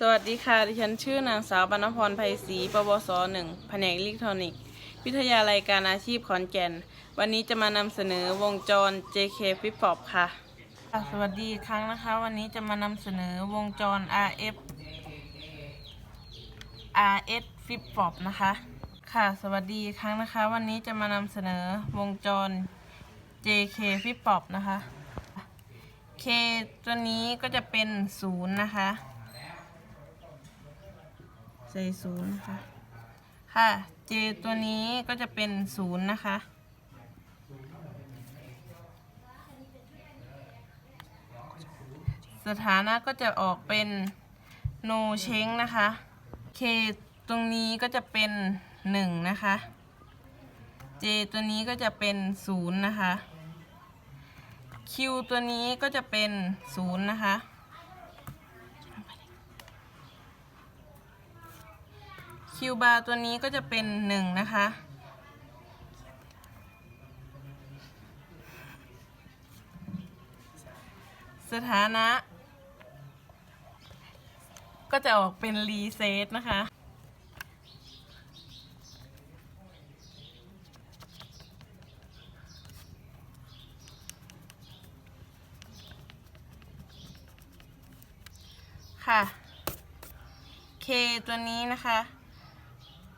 สวัสดีค่ะ ดิฉันชื่อนางสาวบรรณพรไพศรีปวสหนึ่งแผนกอิเล็กทรอนิกส์ วิทยาลัยการอาชีพขอนแก่น วันนี้จะมานำเสนอวงจร JK Flip Flop ค่ะค่ะ สวัสดีอีกครั้งนะคะ วันนี้จะมานำเสนอวงจร RF RS Flip Flop นะคะ ค่ะ สวัสดีอีกครั้งนะคะ วันนี้จะมานำเสนอวงจร JK Flip Flop นะคะ K ตัวนี้ก็จะเป็นศูนย์นะคะ ส่ศูนย์ค่ะ ค่ะ J ตัวนี้ก็จะเป็นศูนย์นะคะ สถานะก็จะออกเป็น no change นะคะ K ตรงนี้ก็จะเป็นหนึ่งนะคะ J ตัวนี้ก็จะเป็นศูนย์นะคะ Q ตัวนี้ก็จะเป็นศูนย์นะคะ คิวบาร์ตัวนี้ก็จะเป็นหนึ่งนะคะ สถานะ ก็จะออกเป็นรีเซ็ตนะคะ ค่ะ K ตัวนี้นะคะ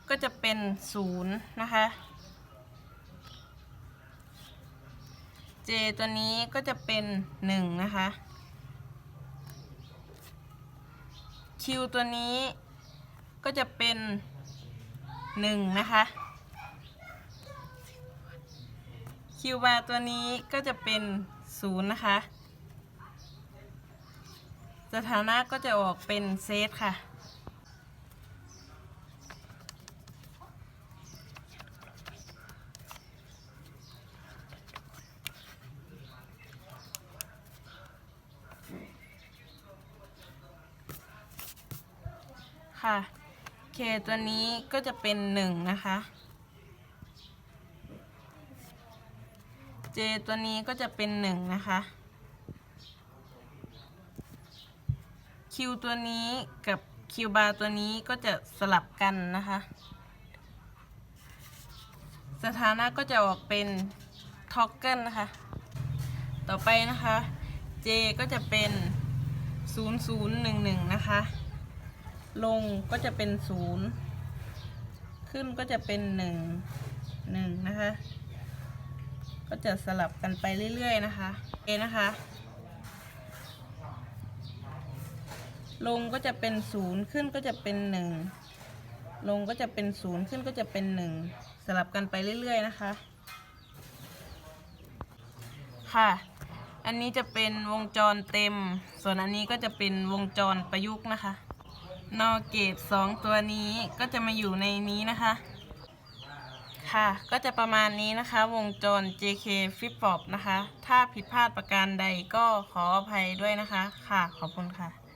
ก็จะเป็นศูนย์นะคะ J ตัวนี้ก็จะเป็นหนึ่งนะคะ Q ตัวนี้ก็จะเป็นหนึ่งนะคะ Q บาร์ตัวนี้ก็จะเป็นศูนย์นะคะ สถานะก็จะออกเป็นเซตค่ะ ค่ะ K ตัวนี้ก็จะเป็นหนึ่งนะคะ J ตัวนี้ก็จะเป็นหนึ่งนะคะ Q ตัวนี้กับ Q บาร์ตัวนี้ก็จะสลับกันนะคะ สถานะก็จะออกเป็นท็อกเกิลนะคะ ต่อไปนะคะ J ก็จะเป็น 0011 นะคะ ลงก็จะเป็น0ขึ้นก็จะเป็น1 1นะคะ ก็จะสลับกันไปเรื่อยๆนะคะ A นะคะ ลงก็จะเป็น0ขึ้นก็จะเป็น1ลงก็จะเป็น0ขึ้นก็จะเป็น1สลับกันไปเรื่อย ๆ นะคะ ค่ะ อันนี้จะเป็นวงจรเต็ม ส่วนอันนี้ก็จะเป็นวงจรประยุกต์นะคะ นอเกตสองตัวนี้ก็จะมาอยู่ในนี้นะคะ ค่ะ ก็จะประมาณนี้นะคะ วงจร JK Flip Flop นะคะ ถ้าผิดพลาดประการใดก็ขออภัยด้วยนะคะ ค่ะ ขอบคุณค่ะ